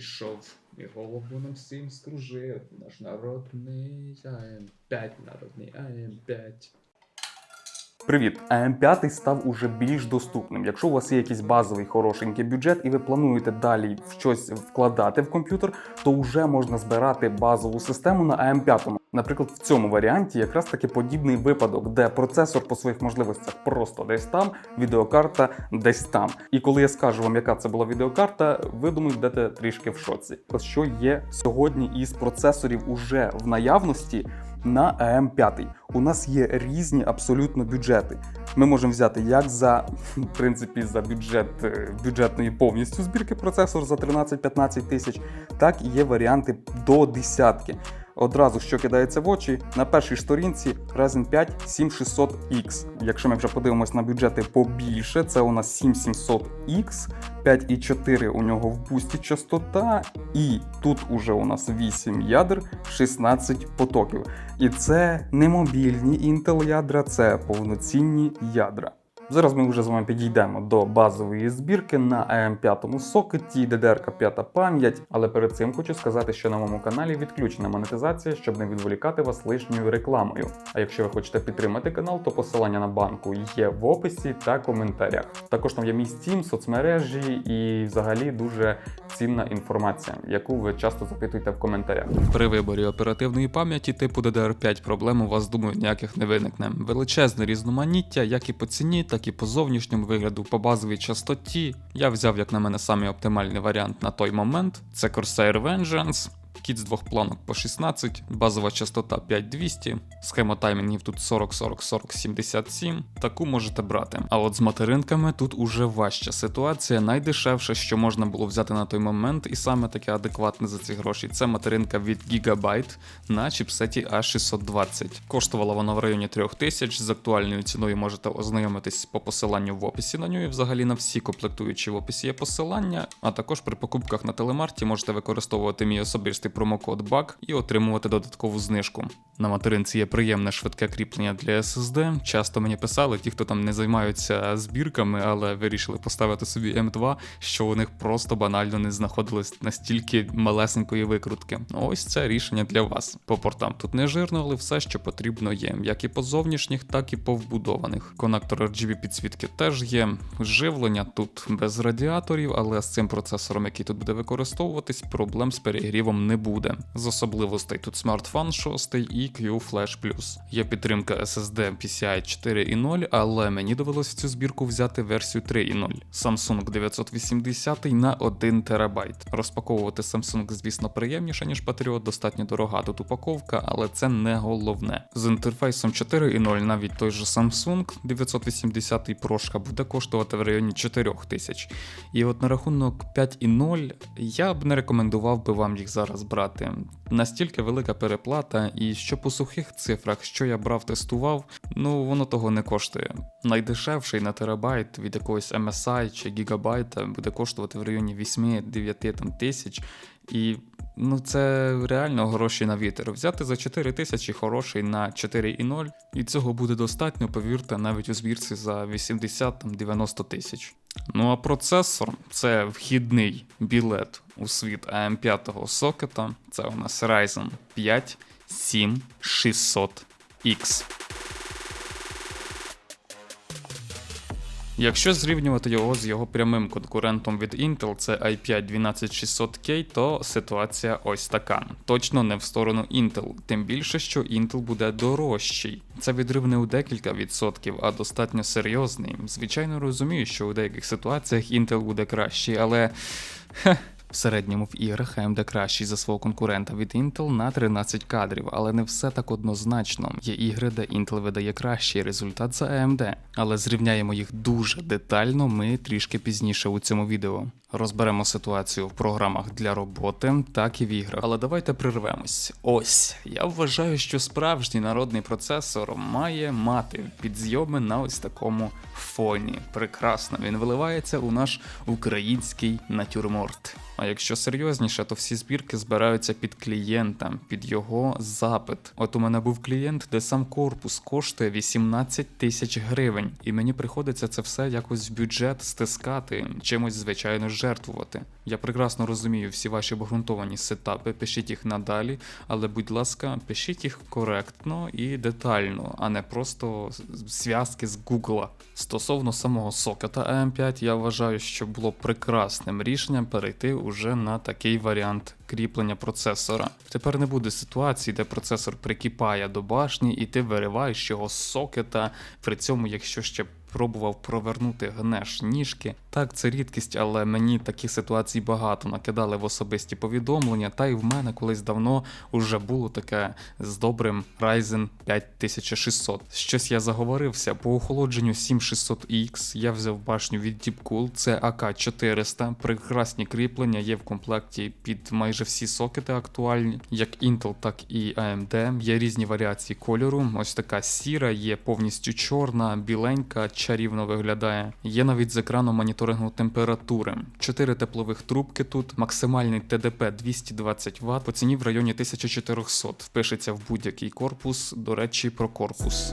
прийшов і голову нам всім скружив. Наш народний АМ5, народний АМ5. Привіт! АМ5 став уже більш доступним. Якщо у вас є якийсь базовий хорошенький бюджет і ви плануєте далі в щось вкладати в комп'ютер, то вже можна збирати базову систему на АМ5. Наприклад, в цьому варіанті якраз таки подібний випадок, де процесор по своїх можливостях просто десь там, відеокарта десь там. І коли я скажу вам, яка це була відеокарта, ви думаю, будете трішки в шоці. Що є сьогодні із процесорів уже в наявності на АМ5. У нас є різні абсолютно бюджети. Ми можемо взяти як за в принципі за бюджет е, бюджетної повністю збірки процесор за 13-15 тисяч, так і є варіанти до десятки. Одразу що кидається в очі, на першій сторінці Ryzen 5 7600X. Якщо ми вже подивимось на бюджети побільше, це у нас 7700X, 5,4 у нього в бусті частота, і тут уже у нас 8 ядер, 16 потоків. І це не мобільні Intel ядра, це повноцінні ядра. Зараз ми вже з вами підійдемо до базової збірки на AM5 сокеті, DDR 5 пам'ять. Але перед цим хочу сказати, що на моєму каналі відключена монетизація, щоб не відволікати вас лишньою рекламою. А якщо ви хочете підтримати канал, то посилання на банку є в описі та коментарях. Також там є мій Steam, соцмережі і взагалі дуже цінна інформація, яку ви часто запитуєте в коментарях. При виборі оперативної пам'яті типу DDR5 проблем у вас, думаю, ніяких не виникне. Величезне різноманіття, як і по ціні, так і по зовнішньому вигляду, по базовій частоті. Я взяв, як на мене, самий оптимальний варіант на той момент. Це Corsair Vengeance. Кіт з двох планок по 16, базова частота 5200, схема таймінгів тут 40, 40, 40, 77. Таку можете брати. А от з материнками тут уже важча ситуація. Найдешевше, що можна було взяти на той момент, і саме таке адекватне за ці гроші. Це материнка від Gigabyte на чіпсеті A620. Коштувала вона в районі 3000. З актуальною ціною можете ознайомитись по посиланню в описі на нього. І взагалі на всі комплектуючі в описі є посилання. А також при покупках на телемарті можете використовувати мій особистий промокод BUG і отримувати додаткову знижку. На материнці є приємне швидке кріплення для SSD. Часто мені писали ті, хто там не займаються збірками, але вирішили поставити собі M2, що у них просто банально не знаходилось настільки малесенької викрутки. Ось це рішення для вас. По портам тут не жирно, але все, що потрібно є, як і по зовнішніх, так і по вбудованих. Конектор RGB підсвітки теж є. Живлення тут без радіаторів, але з цим процесором, який тут буде використовуватись, проблем з перегрівом не буде. З особливостей тут SmartFun 6 і Q Flash Plus. Є підтримка SSD PCI 4.0, але мені довелось в цю збірку взяти версію 3.0. Samsung 980 на 1 ТБ. Розпаковувати Samsung, звісно, приємніше, ніж Patriot, достатньо дорога тут упаковка, але це не головне. З інтерфейсом 4.0 навіть той же Samsung 980 прошка буде коштувати в районі 4000. І от на рахунок 5.0 я б не рекомендував би вам їх зараз брати. Настільки велика переплата, і що по сухих цифрах, що я брав, тестував, ну воно того не коштує. Найдешевший на терабайт від якогось MSI чи гігабайта буде коштувати в районі 8-9 тисяч. І ну це реально гроші на вітер. Взяти за 4 тисячі хороший на 4,0, і цього буде достатньо, повірте, навіть у збірці за 80-90 тисяч. Ну а процесор це вхідний білет у світ AM5 сокета. Це у нас Ryzen 5 7600X. Якщо зрівнювати його з його прямим конкурентом від Intel, це i5 12600K, то ситуація ось така. Точно не в сторону Intel, тим більше, що Intel буде дорожчий. Це відрив не у декілька відсотків, а достатньо серйозний. Звичайно, розумію, що у деяких ситуаціях Intel буде кращий, але. Хе, в середньому в іграх AMD кращий за свого конкурента від Intel на 13 кадрів, але не все так однозначно. Є ігри, де Intel видає кращий результат за AMD, але зрівняємо їх дуже детально ми трішки пізніше у цьому відео. Розберемо ситуацію в програмах для роботи, так і в іграх. Але давайте прервемось. Ось я вважаю, що справжній народний процесор має мати підзйоми на ось такому фоні. Прекрасно, він виливається у наш український натюрморт. А якщо серйозніше, то всі збірки збираються під клієнта, під його запит. От у мене був клієнт, де сам корпус коштує 18 тисяч гривень, і мені приходиться це все якось в бюджет стискати, чимось, звичайно ж, пожертвувати. Я прекрасно розумію всі ваші обґрунтовані сетапи, пишіть їх надалі, але будь ласка, пишіть їх коректно і детально, а не просто зв'язки з Гугла. Стосовно самого сокета AM5, я вважаю, що було прекрасним рішенням перейти уже на такий варіант кріплення процесора. Тепер не буде ситуації, де процесор прикипає до башні, і ти вириваєш його з сокета. При цьому, якщо ще пробував провернути гнеш ніжки. Так, це рідкість, але мені такі ситуації багато накидали в особисті повідомлення. Та й в мене колись давно уже було таке з добрим Ryzen 5600. Щось я заговорився. По охолодженню 7600X я взяв башню від Deepcool, це AK400. Прекрасні кріплення є в комплекті під майже всі сокети актуальні, як Intel, так і AMD. Є різні варіації кольору. Ось така сіра, є повністю чорна, біленька, чарівно виглядає. Є навіть з екрану моніторингу температури. Чотири теплових трубки тут, максимальний ТДП 220 Вт, по ціні в районі 1400. Впишеться в будь-який корпус. До речі, про корпус.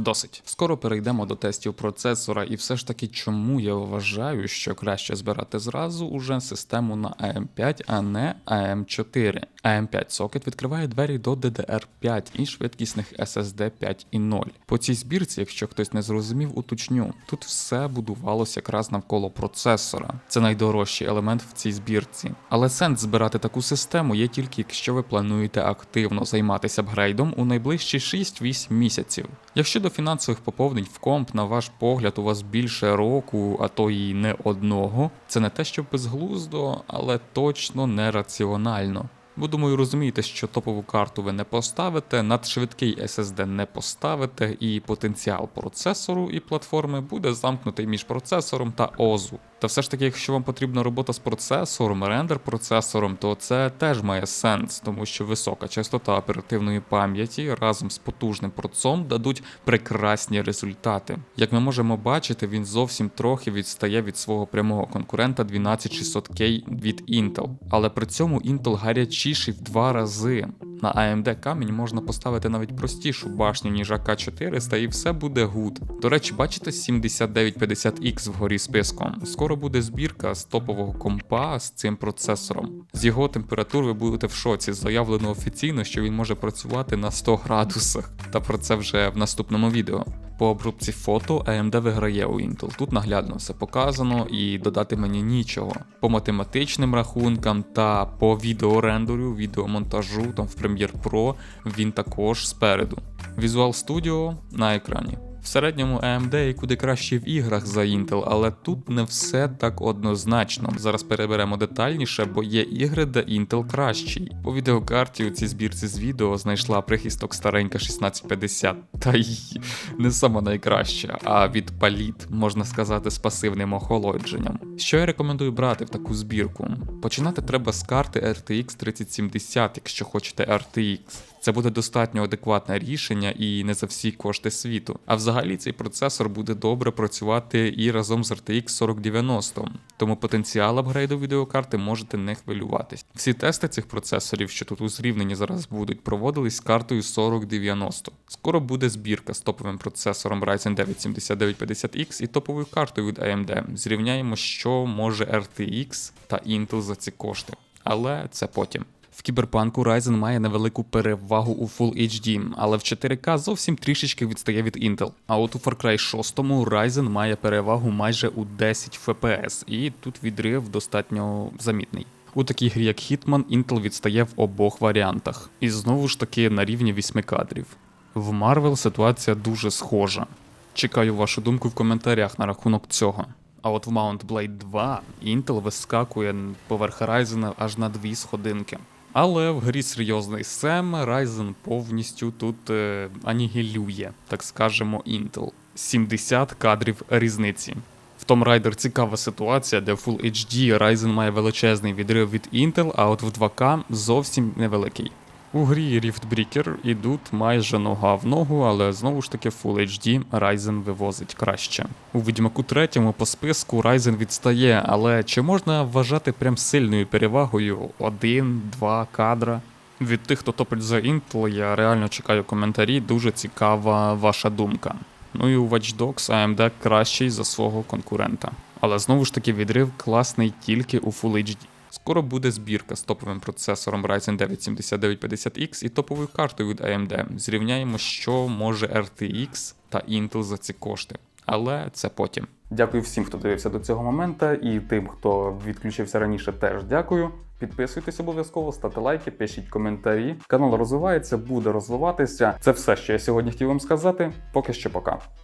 Досить. Скоро перейдемо до тестів процесора, і все ж таки, чому я вважаю, що краще збирати зразу уже систему на AM5, а не AM4. AM5 сокет відкриває двері до DDR5 і швидкісних SSD 5.0. По цій збірці, якщо хтось не зрозумів, уточню. Тут все будувалося якраз навколо процесора. Це найдорожчий елемент в цій збірці. Але сенс збирати таку систему є тільки якщо ви плануєте активно займатися апгрейдом у найближчі 6-8 місяців. Якщо до фінансових поповнень в комп, на ваш погляд, у вас більше року, а то і не одного, це не те, що безглуздо, але точно не раціонально. Бо думаю, розумієте, що топову карту ви не поставите, надшвидкий SSD не поставите, і потенціал процесору і платформи буде замкнутий між процесором та ОЗУ. Та все ж таки, якщо вам потрібна робота з процесором, рендер процесором, то це теж має сенс, тому що висока частота оперативної пам'яті разом з потужним процом дадуть прекрасні результати. Як ми можемо бачити, він зовсім трохи відстає від свого прямого конкурента 12600K від Intel, але при цьому Intel гарячіший в два рази. На AMD камінь можна поставити навіть простішу башню, ніж АК400, і все буде гуд. До речі, бачите 7950X вгорі списком? Скоро буде збірка з топового компа з цим процесором. З його температур ви будете в шоці. Заявлено офіційно, що він може працювати на 100 градусах. Та про це вже в наступному відео. По обробці фото AMD виграє у Intel. Тут наглядно все показано і додати мені нічого. По математичним рахункам та по відеорендеру, відеомонтажу там в Premiere Pro він також спереду. Visual Studio на екрані. В середньому AMD і куди краще в іграх за Intel, але тут не все так однозначно. Зараз переберемо детальніше, бо є ігри, де Intel кращий. По відеокарті у цій збірці з відео знайшла прихисток старенька 1650, та й не сама найкраща, а від паліт, можна сказати, з пасивним охолодженням. Що я рекомендую брати в таку збірку? Починати треба з карти RTX 3070, якщо хочете RTX. Це буде достатньо адекватне рішення і не за всі кошти світу. А взагалі цей процесор буде добре працювати і разом з RTX 4090, тому потенціал апгрейду відеокарти можете не хвилюватись. Всі тести цих процесорів, що тут у зрівненні зараз будуть, проводились з картою 4090. Скоро буде збірка з топовим процесором Ryzen 9 7950X і топовою картою від AMD. Зрівняємо, що може RTX та Intel за ці кошти. Але це потім. В кіберпанку Ryzen має невелику перевагу у Full HD, але в 4К зовсім трішечки відстає від Intel. А от у Far Cry 6 Ryzen має перевагу майже у 10 FPS, і тут відрив достатньо замітний. У такій грі, як Hitman, Intel відстає в обох варіантах. І знову ж таки на рівні 8 кадрів. В Marvel ситуація дуже схожа. Чекаю вашу думку в коментарях на рахунок цього. А от в Mount Blade 2 Intel вискакує поверх Ryzen аж на дві сходинки. Але в грі серйозний Сем Ryzen повністю тут е, анігілює, так скажемо, Intel. 70 кадрів різниці. В Tomb Raider цікава ситуація, де в Full HD Ryzen має величезний відрив від Intel, а от в 2К зовсім невеликий. У грі Rift Breaker ідуть майже нога в ногу, але знову ж таки Full HD Ryzen вивозить краще. У Відьмаку 3 по списку Ryzen відстає, але чи можна вважати прям сильною перевагою 1-2 кадра? Від тих, хто топить за Intel, я реально чекаю коментарі, дуже цікава ваша думка. Ну і у Watch Dogs AMD кращий за свого конкурента. Але знову ж таки відрив класний тільки у Full HD. Скоро буде збірка з топовим процесором Ryzen 9 7950X і топовою картою від AMD. Зрівняємо, що може RTX та Intel за ці кошти. Але це потім. Дякую всім, хто дивився до цього моменту, і тим, хто відключився раніше, теж дякую. Підписуйтесь обов'язково, ставте лайки, пишіть коментарі. Канал розвивається, буде розвиватися. Це все, що я сьогодні хотів вам сказати. Поки що пока.